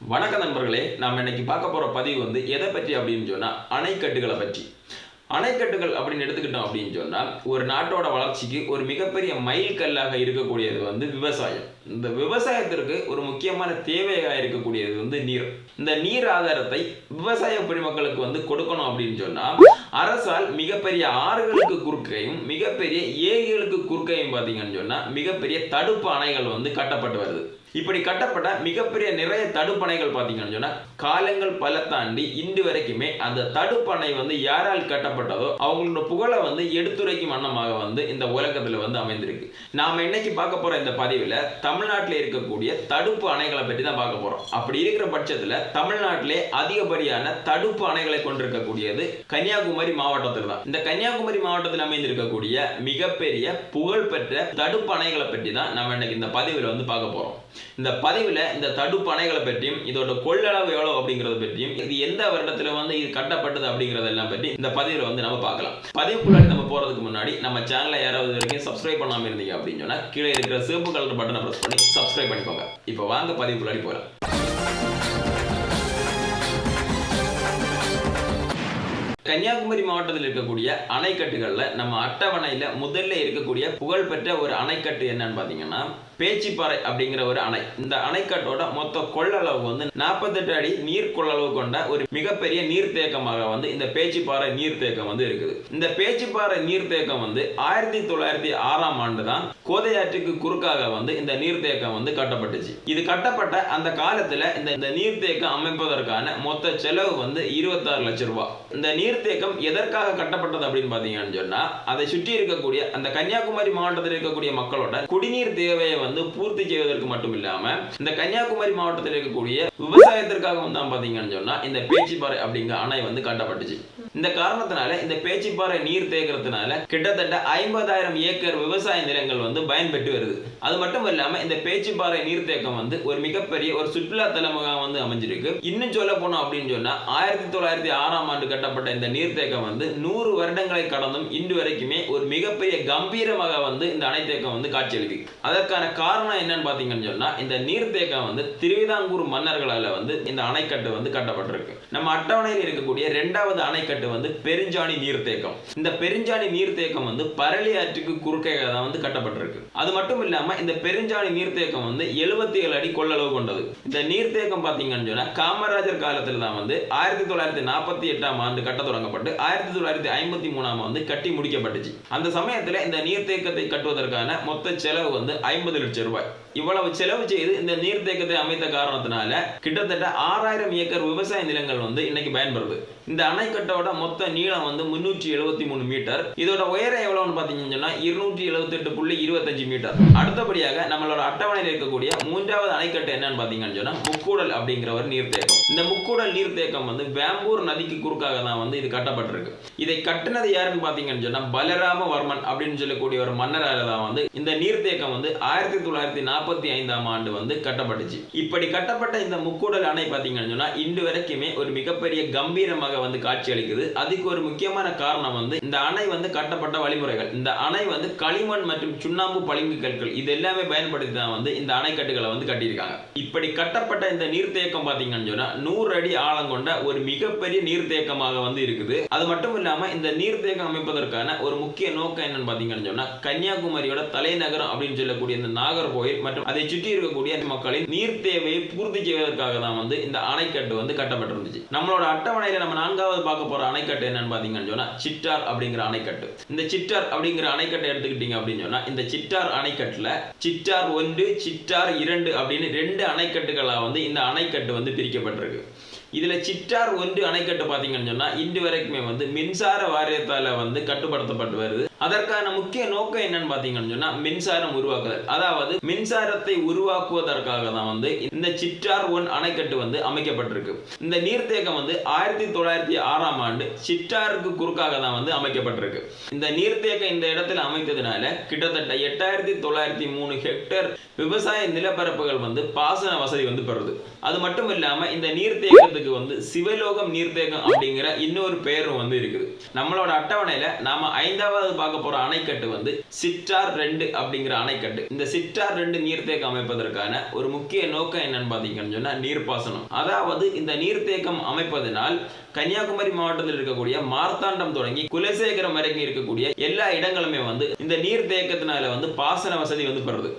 வணக்க நண்பர்களே நாம் இன்னைக்கு பார்க்க போற பதிவு வந்து எதை பற்றி அப்படின்னு சொன்னா அணைக்கட்டுகளை பற்றி. அணைக்கட்டுகள் அப்படின்னு எடுத்துக்கிட்டோம் அப்படின்னு சொன்னா ஒரு நாட்டோட வளர்ச்சிக்கு ஒரு மிகப்பெரிய மைல்கல்லாக இருக்கக்கூடியது வந்து விவசாயம். இந்த விவசாயத்திற்கு ஒரு முக்கியமான தேவையாக இருக்கக்கூடியது வந்து நீர். இந்த நீர் ஆதாரத்தை விவசாய குடிமக்களுக்கு வந்து கொடுக்கணும் அப்படின்னு சொன்னா அரசால் மிகப்பெரிய ஆறுகளுக்கு குறுக்கையும் மிகப்பெரிய ஏரிகளுக்கு குறுக்கையும் பார்த்தீங்கன்னு சொன்னா மிகப்பெரிய தடுப்பு அணைகள் வந்து கட்டப்பட்டு வருது. இப்படி கட்டப்பட்ட மிகப்பெரிய நிறைய தடுப்பணைகள் பார்த்தீங்கன்னு சொன்னா காலங்கள் பல தாண்டி இன்று வரைக்குமே அந்த தடுப்பணை வந்து யாரால் கட்டப்பட்டதோ அவங்களோட புகழை வந்து எடுத்துரைக்கும் வண்ணமாக வந்து இந்த உலகத்தில் வந்து அமைந்திருக்கு. நாம இன்னைக்கு பார்க்க போற இந்த பதிவில் தமிழ்நாட்டில் இருக்கக்கூடிய தடுப்பு அணைகளை பற்றி தான் பார்க்க போறோம். அப்படி இருக்கிற பட்சத்தில் தமிழ்நாட்டிலே அதிகப்படியான தடுப்பு அணைகளை கொண்டிருக்கக்கூடியது கன்னியாகுமரி மாவட்டத்தில் தான். இந்த கன்னியாகுமரி மாவட்டத்தில் அமைந்திருக்கக்கூடிய மிகப்பெரிய புகழ்பெற்ற தடுப்பு அணைகளை பற்றி தான் நம்ம இன்னைக்கு இந்த பதிவில் வந்து பார்க்க போறோம். இந்த பதிவில் இந்த தடுப்பு அணைகளை பற்றியும் இதோட கொள்ளளவு எவ்வளோ அப்படிங்கிறத பற்றியும் இது எந்த வருடத்தில் வந்து இது கட்டப்பட்டது அப்படிங்கிறதெல்லாம் பற்றி இந்த பதிவில் வந்து நம்ம பார்க்கலாம். பதிவுக்குள்ளாடி நம்ம போகிறதுக்கு முன்னாடி நம்ம சேனலை யாராவது வரைக்கும் சப்ஸ்கிரைப் பண்ணாமல் இருந்தீங்க அப்படின்னு சொன்னால் கீழே இருக்கிற சிவப்பு கலர் பட்டனை ப்ரெஸ் பண்ணி சப்ஸ்கிரைப் பண்ணிக்கோங்க. இப்போ வாங்க பதிவுக்குள்ளாடி போகலாம் கன்னியாகுமரி மாவட்டத்தில் இருக்கக்கூடிய அணைக்கட்டுகளில் நம்ம அட்டவணையில் முதல்ல இருக்கக்கூடிய புகழ்பெற்ற ஒரு அணைக்கட்டு என்னன்னு பார்த்தீங்கன்னா பேச்சிப்பாறை அப்படிங்கிற ஒரு அணை. இந்த அணைக்கட்டோட மொத்த கொள்ளளவு வந்து நாற்பத்தெட்டு அடி நீர் கொள்ளளவு கொண்ட ஒரு மிகப்பெரிய நீர்த்தேக்கமாக வந்து இந்த பேச்சிப்பாறை நீர்த்தேக்கம் வந்து இருக்குது. இந்த பேச்சிப்பாறை நீர்த்தேக்கம் வந்து ஆயிரத்தி தொள்ளாயிரத்தி ஆறாம் ஆண்டு தான் கோதையாற்றுக்கு குறுக்காக வந்து இந்த நீர்த்தேக்கம் வந்து கட்டப்பட்டுச்சு. இது கட்டப்பட்ட அந்த காலத்துல இந்த இந்த நீர்த்தேக்கம் அமைப்பதற்கான மொத்த செலவு வந்து இருபத்தாறு லட்சம் ரூபாய் இந்த நீர்த்தேக்கம் எதற்காக கட்டப்பட்டது அப்படின்னு பாத்தீங்கன்னு சொன்னா அதை சுற்றி இருக்கக்கூடிய அந்த கன்னியாகுமரி மாவட்டத்தில் இருக்கக்கூடிய மக்களோட குடிநீர் தேவையை வந்து பூர்த்தி செய்வதற்கு மட்டும் இல்லாம இந்த கன்னியாகுமரி மாவட்டத்தில் இருக்கக்கூடிய விவசாயத்திற்காக வந்து பாத்தீங்கன்னு சொன்னா இந்த பேச்சிப்பாறை அப்படிங்கிற அணை வந்து கட்டப்பட்டுச்சு. இந்த காரணத்தினால இந்த பேச்சிப்பாறை நீர் தேக்கிறதுனால கிட்டத்தட்ட ஐம்பதாயிரம் ஏக்கர் விவசாய நிலங்கள் வந்து பயன்பெற்று வருது. அது மட்டும் இல்லாம இந்த பேச்சிப்பாறை நீர்த்தேக்கம் வந்து ஒரு மிகப்பெரிய ஒரு சுற்றுலா தலமாக வந்து அமைஞ்சிருக்கு. இன்னும் சொல்ல போனோம் அப்படின்னு சொன்னா ஆயிரத்தி தொள்ளாயிரத்தி ஆறாம் ஆண்டு கட்டப்பட்ட இந்த நீர்த்தேக்கம் வந்து நூறு வருடங்களை கடந்தும் இன்று வரைக்குமே ஒரு மிகப்பெரிய கம்பீரமாக வந்து இந்த அணைத்தேக்கம் வந்து காட்சியளிக்கு. அதற்கான காரணம் என்னன்னு பாத்தீங்கன்னு சொன்னா இந்த நீர்த்தேக்கம் வந்து திருவிதாங்கூர் மன்னர்களால வந்து இந்த அணைக்கட்டு வந்து கட்டப்பட்டிருக்கு. நம்ம அட்டவணையில் இருக்கக்கூடிய இரண்டாவது அணைக்கட்டு வந்து பெருஞ்சாணி நீர்த்தேக்கம். இந்த பெருஞ்சாணி நீர்த்தேக்கம் வந்து பரளி ஆற்றுக்கு குறுக்கே தான் வந்து கட்டப்பட்டிருக்கு. அது மட்டும் இல்லாம இந்த பெருஞ்சாணி நீர்த்தேக்கம் வந்து எழுபத்தி ஏழு அடி கொள்ளளவு கொண்டது. இந்த நீர்த்தேக்கம் பாத்தீங்கன்னு சொன்னா காமராஜர் காலத்துல தான் வந்து ஆயிரத்தி தொள்ளாயிரத்தி நாற்பத்தி எட்டாம் ஆண்டு கட்ட தொடங்கப்பட்டு ஆயிரத்தி தொள்ளாயிரத்தி ஐம்பத்தி மூணாம் வந்து கட்டி முடிக்கப்பட்டுச்சு. அந்த சமயத்துல இந்த நீர்த்தேக்கத்தை கட்டுவதற்கான மொத்த செலவு வந்து ஐம்பது லட்சம் ரூபாய். இவ்வளவு செலவு செய்து இந்த நீர்த்தேக்கத்தை அமைத்த காரணத்தினால கிட்டத்தட்ட ஆறாயிரம் ஏக்கர் விவசாய நிலங்கள் வந்து இன்னைக்கு பயன்படுது. இந்த அணைக்கட்டோட மொத்த நீளம் வந்து முன்னூற்றி எழுபத்தி மூணு மீட்டர். இதோட உயரம் எவ்வளவுன்னு பார்த்தீங்கன்னா சொன்னா இருநூற்றி எழுபத்தி எட்டு புள்ளி இருபத்தஞ்சு மீட்டர். அடுத்தபடியாக நம்மளோட அட்டவணையில் இருக்கக்கூடிய மூன்றாவது அணைக்கட்டு என்னன்னு பார்த்தீங்கன்னு சொன்னா முக்கூடல் அப்படிங்கிற ஒரு நீர்த்தேக்கம். இந்த முக்கூடல் நீர்த்தேக்கம் வந்து வேம்பூர் நதிக்கு குறுக்காக தான் வந்து இது கட்டப்பட்டிருக்கு. இதை கட்டினது யாருன்னு பாத்தீங்கன்னு சொன்னா பலராமவர்மன் அப்படின்னு சொல்லக்கூடிய ஒரு மன்னரால தான் வந்து இந்த நீர்த்தேக்கம் வந்து ஆயிரத்தி தொள்ளாயிரத்தி நாற்பத்தி ஐந்தாம் ஆண்டு வந்து கட்டப்பட்டுச்சு. இப்படி கட்டப்பட்ட இந்த முக்கூடல் அணை பார்த்தீங்கன்னு சொன்னா இன்று வரைக்குமே ஒரு மிகப்பெரிய கம்பீரமாக வந்து காட்சி அளிக்குது. அதுக்கு ஒரு முக்கியமான காரணம் வந்து இந்த அணை வந்து கட்டப்பட்ட வழிமுறைகள். இந்த அணை வந்து களிமண் மற்றும் சுண்ணாம்பு பளிங்கு கற்கள் இது எல்லாமே பயன்படுத்தி தான் வந்து இந்த அணைக்கட்டுகளை வந்து கட்டியிருக்காங்க. இப்படி கட்டப்பட்ட இந்த நீர்த்தேக்கம் பார்த்தீங்கன்னு சொன்னா நூறு அடி ஆழம் கொண்ட ஒரு மிகப்பெரிய நீர்த்தேக்கமாக வந்து இருக்குது. அது மட்டும் இல்லாம இந்த நீர்த்தேக்கம் அமைப்பதற்கான ஒரு முக்கிய நோக்கம் என்னன்னு பார்த்தீங்கன்னு சொன்னா கன்னியாகுமரியோட தலைநகரம் அப்படின்னு சொல்லக்கூடிய இந்த நாகர்கோயில் மற்றும் அதை சுற்றி இருக்கக்கூடிய மக்களின் நீர் தேவையை பூர்த்தி செய்வதற்காக தான் வந்து இந்த அணைக்கட்டு வந்து கட்டப்பட்டிருந்துச்சு. நம்மளோட அட்டவணையில நம்ம நான்காவது பார்க்க போற அணைக்கட்டு என்னன்னு பாத்தீங்கன்னு சொன்னா சிட்டார் அப்படிங்கிற அணைக்கட்டு. இந்த சிட்டார் அப்படிங்கிற அணைக்கட்டை எடுத்துக்கிட்டீங்க அப்படின்னு சொன்னா இந்த சிட்டார் அணைக்கட்டுல சிட்டார் ஒன்று சிட்டார் இரண்டு அப்படின்னு ரெண்டு அணைக்கட்டுகளா வந்து இந்த அணைக்கட்டு வந்து பிரிக்கப்பட்டிருக்கு. இதுல சிட்டார் ஒன்று அணைக்கட்டு பாத்தீங்கன்னு சொன்னா இன்று வரைக்குமே வந்து மின்சார வாரியத்தால வந்து கட்டுப்படுத்தப்பட்டு வருது. அதற்கான முக்கிய நோக்கம் என்னன்னு பாத்தீங்கன்னு சொன்னா மின்சாரம் உருவாக்குதல். அதாவது மின்சாரத்தை உருவாக்குவதற்காக தான் வந்து இந்த சிற்றார் ஒன் அணைக்கட்டு வந்து அமைக்கப்பட்டிருக்கு. இந்த நீர்த்தேக்கம் வந்து ஆயிரத்தி தொள்ளாயிரத்தி ஆறாம் ஆண்டு சிற்றாருக்கு குறுக்காக தான் வந்து அமைக்கப்பட்டிருக்கு. இந்த நீர்த்தேக்கம் இந்த இடத்துல அமைத்ததுனால கிட்டத்தட்ட எட்டாயிரத்தி தொள்ளாயிரத்தி மூணு ஹெக்டேர் விவசாய நிலப்பரப்புகள் வந்து பாசன வசதி வந்து பெறுது. அது மட்டும் இல்லாம இந்த நீர்த்தேக்கத்துக்கு வந்து சிவலோகம் நீர்த்தேக்கம் அப்படிங்கிற இன்னொரு பெயரும் வந்து இருக்குது. நம்மளோட அட்டவணையில நாம ஐந்தாவது பார்க்க போற அணைக்கட்டு வந்து சிற்றார் ரெண்டு அப்படிங்கிற அணைக்கட்டு. இந்த சிற்றார் ரெண்டு நீர்த்தேக்கம் அமைப்பதற்கான ஒரு முக்கிய நோக்கம் என்னன்னு பாத்தீங்கன்னு சொன்னா நீர்ப்பாசனம். அதாவது இந்த நீர்த்தேக்கம் அமைப்பதனால் கன்னியாகுமரி மாவட்டத்தில் இருக்கக்கூடிய மார்த்தாண்டம் தொடங்கி குலசேகரம் வரைக்கும் இருக்கக்கூடிய எல்லா இடங்களுமே வந்து இந்த நீர் தேக்கத்தினால வந்து பாசன வசதி வந்து பெறுது.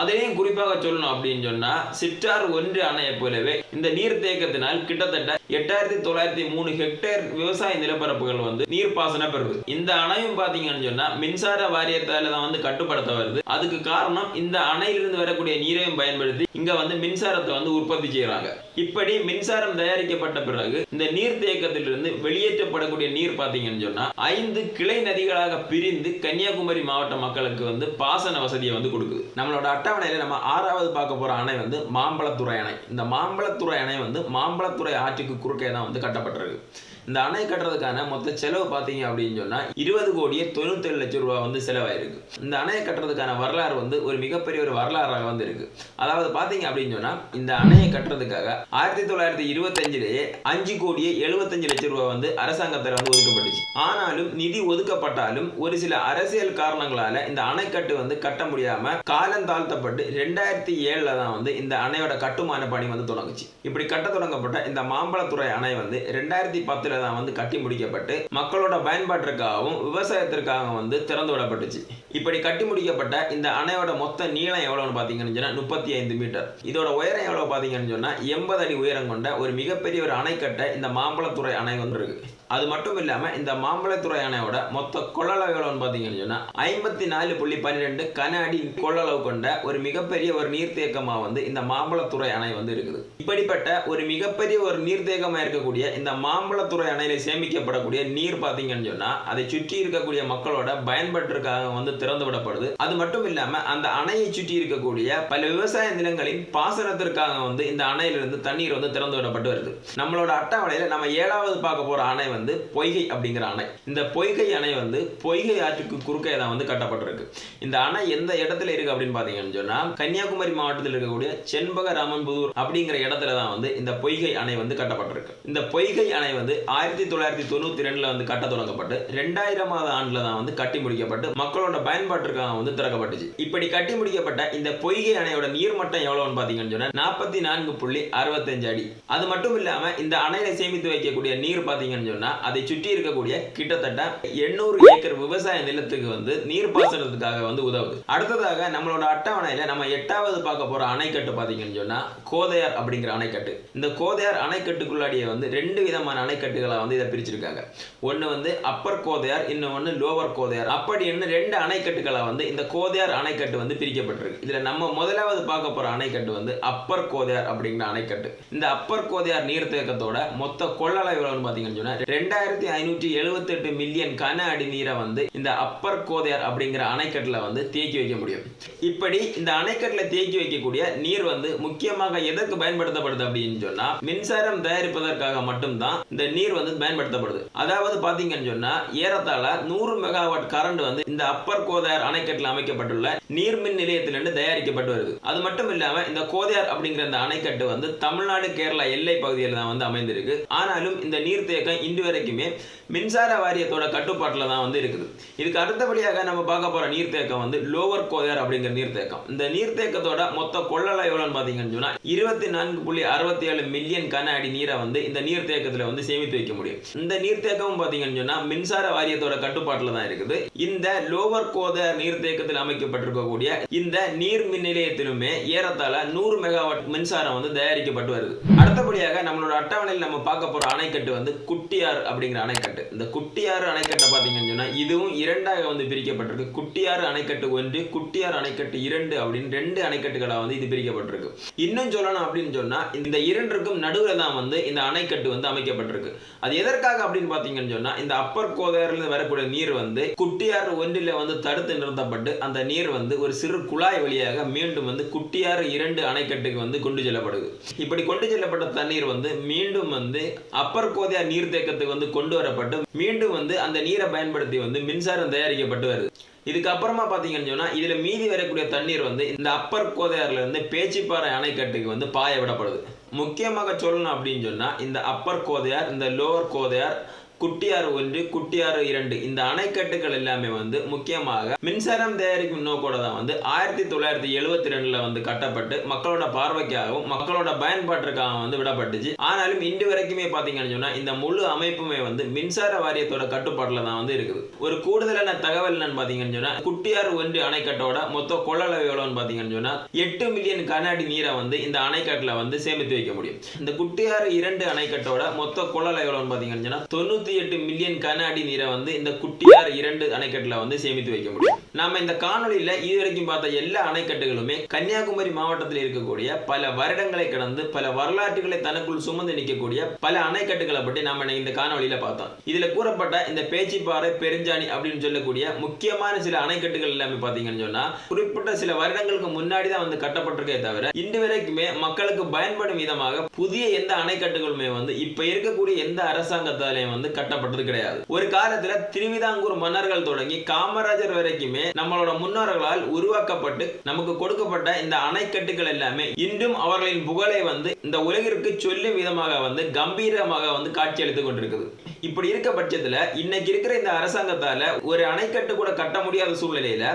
அதையும் குறிப்பாக சொல்லணும் அப்படின்னு சொன்னா சிற்றார் ஒன்று அணையை போலவே இந்த நீர் தேக்கத்தினால் கிட்டத்தட்ட எட்டாயிரத்தி தொள்ளாயிரத்தி மூணு ஹெக்டேர் விவசாய நிலப்பரப்புகள் வந்து நீர் பாசனம் பெறுது. இந்த அணையும் பாத்தீங்கன்னு சொன்னா மின்சார வாரியத்தால தான் வந்து கட்டுப்படுத்த வருது. அதுக்கு காரணம் இந்த அணையிலிருந்து வரக்கூடிய நீரையும் பயன்படுத்தி இங்க வந்து மின்சாரத்தை வந்து உற்பத்தி செய்யறாங்க இப்படி மின்சாரம் தயாரிக்கப்பட்ட பிறகு இந்த நீர் இயக்கத்திலிருந்து வெளியேற்றப்படக்கூடிய நீர் பார்த்தீங்கன்னு சொன்னா ஐந்து கிளை நதிகளாக பிரிந்து கன்னியாகுமரி மாவட்ட மக்களுக்கு வந்து பாசன வசதியை வந்து கொடுக்குது. நம்மளோட அட்டவணையில நம்ம ஆறாவது பார்க்க போற அணை வந்து மாம்பழத்துறை அணை. இந்த மாம்பழத்துறை அணை வந்து மாம்பழத்துறை ஆற்றுக்கு குறுக்கே தான் வந்து கட்டப்பட்டிருக்கு. இந்த அணை கட்டுறதுக்கான மொத்த செலவு பார்த்தீங்க அப்படின்னு சொன்னால் இருபது கோடியே தொண்ணூத்தேழு லட்சம் ரூபா வந்து செலவாயிருக்கு. இந்த அணையை கட்டுறதுக்கான வரலாறு வந்து ஒரு மிகப்பெரிய ஒரு வரலாறாக வந்து இருக்கு அதாவது பார்த்தீங்க அப்படின்னு சொன்னால் இந்த அணையை கட்டுறதுக்காக ஆயிரத்தி தொள்ளாயிரத்தி இருபத்தஞ்சிலேயே அஞ்சு கோடியே எழுபத்தஞ்சு லட்சம் ரூபா வந்து அரசாங்கத்தில் வந்து ஒதுக்கப்பட்டுச்சு. ஆனாலும் நிதி ஒதுக்கப்பட்டாலும் ஒரு சில அரசியல் காரணங்களால இந்த அணைக்கட்டு வந்து கட்ட முடியாம காலம் தாழ்த்தப்பட்டு ரெண்டாயிரத்தி ஏழுல தான் வந்து இந்த அணையோட கட்டுமான பணி வந்து தொடங்குச்சு. இப்படி கட்ட தொடங்கப்பட்ட இந்த மாம்பழத்துறை அணை வந்து ரெண்டாயிரத்தி பத்துல தான் வந்து கட்டி முடிக்கப்பட்டு மக்களோட பயன்பாட்டிற்காகவும் விவசாயத்திற்காக வந்து திறந்து விடப்பட்டுச்சு. இப்படி கட்டி முடிக்கப்பட்ட இந்த அணையோட மொத்த நீளம் எவ்வளோன்னு பார்த்தீங்கன்னு சொன்னால் முப்பத்தி ஐந்து மீட்டர். இதோட உயரம் எவ்வளோ பார்த்தீங்கன்னு சொன்னால் எண்பது அடி உயரம் கொண்ட ஒரு மிகப்பெரிய ஒரு அணைக்கட்டை இந்த மாம்பழத்துறை அணை வந்து இருக்கு. அது மட்டும் இல்லாமல் இந்த மாம்பழத்துறை அணையோட மொத்த கொள்ளளவு எவ்வளோன்னு பார்த்தீங்கன்னு சொன்னால் ஐம்பத்தி நாலு புள்ளி பன்னிரெண்டு கன அடி கொள்ளளவு கொண்ட ஒரு மிகப்பெரிய ஒரு நீர்த்தேக்கமாக வந்து இந்த மாம்பழத்துறை அணை வந்து இருக்குது. இப்படிப்பட்ட ஒரு மிகப்பெரிய ஒரு நீர்த்தேக்கமாக இருக்கக்கூடிய இந்த மாம்பழத்துறை அணையில சேமிக்கப்படக்கூடிய நீர் பார்த்தீங்கன்னு சொன்னா அதை சுற்றி இருக்கக்கூடிய மக்களோட பயன்பாட்டிற்காக வந்து திறந்து விடப்படுது அது மட்டும் இல்லாம அந்த அணையை சுற்றி இருக்கக்கூடிய பல விவசாய நிலங்களின் பாசனத்திற்காக வந்து இந்த அணையிலிருந்து தண்ணீர் வந்து திறந்து விடப்பட்டு வருது. நம்மளோட அட்டவணையில நம்ம ஏழாவது பார்க்க போற அணை வந்து பொய்கை அப்படிங்கிற அணை. இந்த பொய்கை அணை வந்து பொய்கை ஆற்றுக்கு குறுக்கே தான் வந்து கட்டப்பட்டிருக்கு. இந்த அணை எந்த இடத்துல இருக்கு அப்படின்னு பாத்தீங்கன்னு சொன்னா கன்னியாகுமரி மாவட்டத்தில் இருக்கக்கூடிய செண்பக ராமன்புதூர் அப்படிங்கிற இடத்துல தான் வந்து இந்த பொய்கை அணை வந்து கட்டப்பட்டிருக்கு. இந்த பொய்கை அணை வந்து ஆயிரத்தி தொள்ளாயிரத்தி தொண்ணூத்தி ரெண்டுல வந்து கட்ட தொடங்கப்பட்டு ரெண்டாயிரமாவது ஆண்டுல தான் வந்து கட்டி முடிக்கப்பட்டு மக்களோட பயன்பாட்டிற்காக வந்து திறக்கப்பட்டுச்சு. இப்படி கட்டி முடிக்கப்பட்ட இந்த பொய்கை அணையோட நீர்மட்டம் எவ்வளவுன்னு பாத்தீங்கன்னு சொன்னா நாற்பத்தி நான்கு புள்ளி அறுபத்தஞ்சு அடி. அது மட்டும் இல்லாம இந்த அணையில சேமித்து வைக்கக்கூடிய நீர் பாத்தீங்கன்னு சொன்னா அதை சுற்றி இருக்கக்கூடிய கிட்டத்தட்ட எண்ணூறு ஏக்கர் விவசாய நிலத்துக்கு வந்து நீர் பாசனத்துக்காக வந்து உதவுது. அடுத்ததாக நம்மளோட அட்டவணையில நம்ம எட்டாவது பார்க்க போற அணைக்கட்டு பாத்தீங்கன்னு சொன்னா கோதையார் அப்படிங்கிற அணைக்கட்டு. இந்த கோதையார் அணைக்கட்டுக்குள்ளாடியே வந்து ரெண்டு விதமான அணைக்கட்டுகள் வந்து இதை பிரிச்சிருக்காங்க. ஒன்று வந்து அப்பர் கோதையார் இன்னொன்று லோவர் கோதையார். அப்படி என்ன ரெண்டு அணைக்கட்டுகளை வந்து இந்த கோதையார் அணைக்கட்டு வந்து பிரிக்கப்பட்டிருக்கு. இதில் நம்ம முதலாவது பார்க்க போகிற அணைக்கட்டு வந்து அப்பர் கோதையார் அப்படிங்கிற அணைக்கட்டு. இந்த அப்பர் கோதையார் நீர்த்தேக்கத்தோட மொத்த கொள்ளளவு எவ்வளவுன்னு பார்த்தீங்கன்னு சொன்னால் ரெண்டாயிரத்தி ஐநூற்றி எழுபத்தெட்டு மில்லியன் கன அடி நீரை வந்து இந்த அப்பர் கோதையார் அப்படிங்கிற அணைக்கட்டில் வந்து தேக்கி வைக்க முடியும். இப்படி இந்த அணைக்கட்டில் தேக்கி வைக்கக்கூடிய நீர் வந்து முக்கியமாக எதற்கு பயன்படுத்தப்படுது அப்படின்னு சொன்னால் மின்சாரம் தயாரிப்பதற்காக மட்டும்தான் இந்த நீர் வந்து பயன்படுத்தப்படுது. அதாவது பாத்தீங்கன்னு சொன்னா ஏறத்தாழ நூறு மெகாவாட் கரண்ட் வந்து இந்த அப்பர் கோதையார் அணைக்கட்டில் அமைக்கப்பட்டுள்ள நீர்மின் நிலையத்திலிருந்து தயாரிக்கப்பட்டு வருது. அது மட்டும் இல்லாம இந்த கோதையார் அப்படிங்கிற இந்த அணைக்கட்டு வந்து தமிழ்நாடு கேரளா எல்லை பகுதியில் தான் வந்து அமைந்திருக்கு. ஆனாலும் இந்த நீர்த்தேக்கம் இன்று வரைக்குமே மின்சார வாரியத்தோட கட்டுப்பாட்டில் தான் வந்து இருக்குது. இதுக்கு அடுத்தபடியாக நம்ம பார்க்க போற நீர்த்தேக்கம் வந்து லோவர் கோதையார் அப்படிங்கிற நீர்த்தேக்கம் இந்த நீர்த்தேக்கத்தோட மொத்த கொள்ளளவு எவ்வளோன்னு பார்த்தீங்கன்னு சொன்னா இருபத்தி நான்கு புள்ளி அறுபத்தி ஏழு மில்லியன் கன அடி நீரை வந்து இந்த நீர்த்தேக்கத்தில் வந்து சேமித்து வைக்க முடியும். இந்த நீர்த்தேக்கமும் பார்த்தீங்கன்னு சொன்னால் மின்சார வாரியத்தோட கட்டுப்பாட்டில் தான் இருக்குது. இந்த லோவர் கோத நீர்த்தேக்கத்தில் அமைக்கப்பட்டிருக்கக்கூடிய இந்த நீர் மின் நிலையத்திலுமே ஏறத்தாழ நூறு மெகாவாட் மின்சாரம் வந்து தயாரிக்கப்பட்டு வருது. அடுத்தபடியாக நம்மளோட அட்டவணையில் நம்ம பார்க்க போகிற அணைக்கட்டு வந்து குட்டியார் அப்படிங்கிற அணைக்கட்டு. இந்த குட்டியாறு அணைக்கட்டை பார்த்தீங்கன்னு சொன்னா இதுவும் இரண்டாக வந்து பிரிக்கப்பட்டிருக்கு. குட்டியாறு அணைக்கட்டு ஒன்று குட்டியார் அணைக்கட்டு இரண்டு அப்படின்னு ரெண்டு அணைக்கட்டுகளாக வந்து இது பிரிக்கப்பட்டிருக்கு. இன்னும் சொல்லணும் அப்படின்னு சொன்னா இந்த இரண்டுக்கும் நடுவில் தான் வந்து இந்த அணைக்கட்டு வந்து அமைக்கப்பட்டிருக்கு. அது எதற்காக அப்படின்னு பார்த்தீங்கன்னு சொன்னா இந்த அப்பர் கோதையிலிருந்து வரக்கூடிய நீர் வந்து குட்டியாறு ஒன்றில் வந்து தடுத்து நிறுத்தப்பட்டு அந்த நீர் வந்து ஒரு சிறு குழாய் வழியாக மீண்டும் வந்து குட்டியாறு இரண்டு அணைக்கட்டுக்கு வந்து கொண்டு செல்லப்படுது. இப்படி கொண்டு செல்லப்பட்ட தண்ணீர் வந்து மீண்டும் வந்து அப்பர் கோதையார் நீர்த்தேக்கத்துக்கு வந்து கொண்டு வரப்பட்டு மீண்டும் வந்து அந்த நீரை பயன்படுத்தி வந்து மின்சாரம் தயாரிக்கப்பட்டு வருது. இதுக்கப்புறமா பார்த்தீங்கன்னு சொன்னா இதுல மீதி வரக்கூடிய தண்ணீர் வந்து இந்த அப்பர் கோதையார்ல இருந்து பேச்சிப்பாறை அணைக்கட்டுக்கு வந்து பாய விடப்படுது. முக்கியமாக சொல்லணும் அப்படின்னு சொன்னா இந்த அப்பர் கோதையார் இந்த லோவர் கோதையார் குட்டியாறு ஒன்று குட்டியாறு இரண்டு. இந்த அணைக்கட்டுகள் எல்லாமே வந்து முக்கியமாக மின்சாரம் தயாரிக்கும் நோக்கோட தான் வந்து ஆயிரத்தி தொள்ளாயிரத்தி எழுவத்தி ரெண்டுல வந்து கட்டப்பட்டு மக்களோட பார்வைக்காகவும் மக்களோட பயன்பாட்டிற்காகவும் வந்து விடப்பட்டுச்சு. ஆனாலும் இன்று வரைக்குமே பாத்தீங்கன்னு சொன்னா இந்த முழு அமைப்புமே வந்து மின்சார வாரியத்தோட கட்டுப்பாட்டுல தான் வந்து இருக்குது. ஒரு கூடுதலான தகவல் என்னன்னு பாத்தீங்கன்னு சொன்னா குட்டியாறு ஒன்று அணைக்கட்டோட மொத்த கொள்ளளவு எவ்வளவுன்னு பாத்தீங்கன்னு சொன்னா எட்டு மில்லியன் கண்ணாடி நீரை வந்து இந்த அணைக்கட்டுல வந்து சேமித்து வைக்க முடியும். இந்த குட்டியாறு இரண்டு அணைக்கட்டோட மொத்த கொள்ளளவு எவ்வளவுன்னு பாத்தீங்கன்னு சொன்னா தொண்ணூத்தி எட்டு மில்லியன் கன அடி நீரை வந்து இந்த குட்டியார் இரண்டு அணைக்கட்டுல வந்து சேமித்து வைக்க முடியும். நாம இந்த காணொளியில இதுவரைக்கும் பார்த்த எல்லா அணைக்கட்டுகளுமே கன்னியாகுமரி மாவட்டத்தில் இருக்கக்கூடிய பல வருடங்களை கடந்து பல வரலாற்றுகளை தனக்குள் சுமந்து நிற்கக்கூடிய பல அணைக்கட்டுகளை பற்றி நாம இந்த காணொளியில பார்த்தோம். இதுல கூறப்பட்ட இந்த பேச்சிப்பாறை பெருஞ்சாணி அப்படின்னு சொல்லக்கூடிய முக்கியமான சில அணைக்கட்டுகள் எல்லாமே பாத்தீங்கன்னு சொன்னா குறிப்பிட்ட சில வருடங்களுக்கு முன்னாடி தான் வந்து கட்டப்பட்டிருக்கே தவிர இன்று வரைக்குமே மக்களுக்கு பயன்படும் விதமாக புதிய எந்த அணைக்கட்டுகளுமே வந்து இப்ப இருக்கக்கூடிய எந்த அரசாங்கத்தாலையும் வந்து கட்டப்பட்டது கிடையாது. ஒரு காலத்துல திருவிதாங்கூர் மன்னர்கள் தொடங்கி காமராஜர் வரைக்குமே நம்மளோட முன்னோர்களால் உருவாக்கப்பட்டு நமக்கு கொடுக்கப்பட்ட இந்த அணைக்கட்டுகள் எல்லாமே இன்றும் அவர்களின் புகழை வந்து இந்த உலகிற்கு சொல்லும் விதமாக வந்து கம்பீரமாக வந்து காட்சியளித்துக் கொண்டிருக்குது. இப்படி இருக்க பட்சத்துல இன்னைக்கு இருக்கிற இந்த அரசாங்கத்தால ஒரு அணைக்கட்டு கூட கட்ட முடியாத சூழ்நிலையில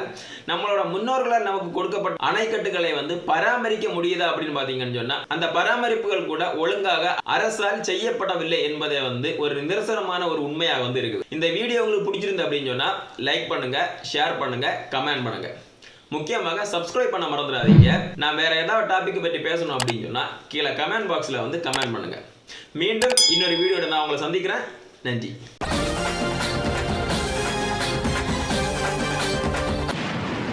நம்மளோட முன்னோர்களால் நமக்கு கொடுக்கப்பட்ட அணைக்கட்டுகளை வந்து பராமரிக்க முடியுதா அப்படின்னு பாத்தீங்கன்னு சொன்னா அந்த பராமரிப்புகள் கூட ஒழுங்காக அரசால் செய்யப்படவில்லை என்பதை வந்து ஒரு நிதர்சனமான ஒரு உண்மையாக வந்து இருக்குது. இந்த வீடியோ உங்களுக்கு பிடிச்சிருந்து அப்படின்னு சொன்னா லைக் பண்ணுங்க ஷேர் பண்ணுங்க கமெண்ட் பண்ணுங்க. முக்கியமாக சப்ஸ்கிரைப் பண்ண மறந்துடாதீங்க. நான் வேற ஏதாவது டாபிக் பற்றி பேசணும் அப்படின்னு சொன்னா கீழே கமெண்ட் பாக்ஸ்ல வந்து கமெண்ட் பண்ணுங்க. மீண்டும் இன்னொரு வீடியோட நான் உங்களை சந்திக்கிறேன். நன்றி.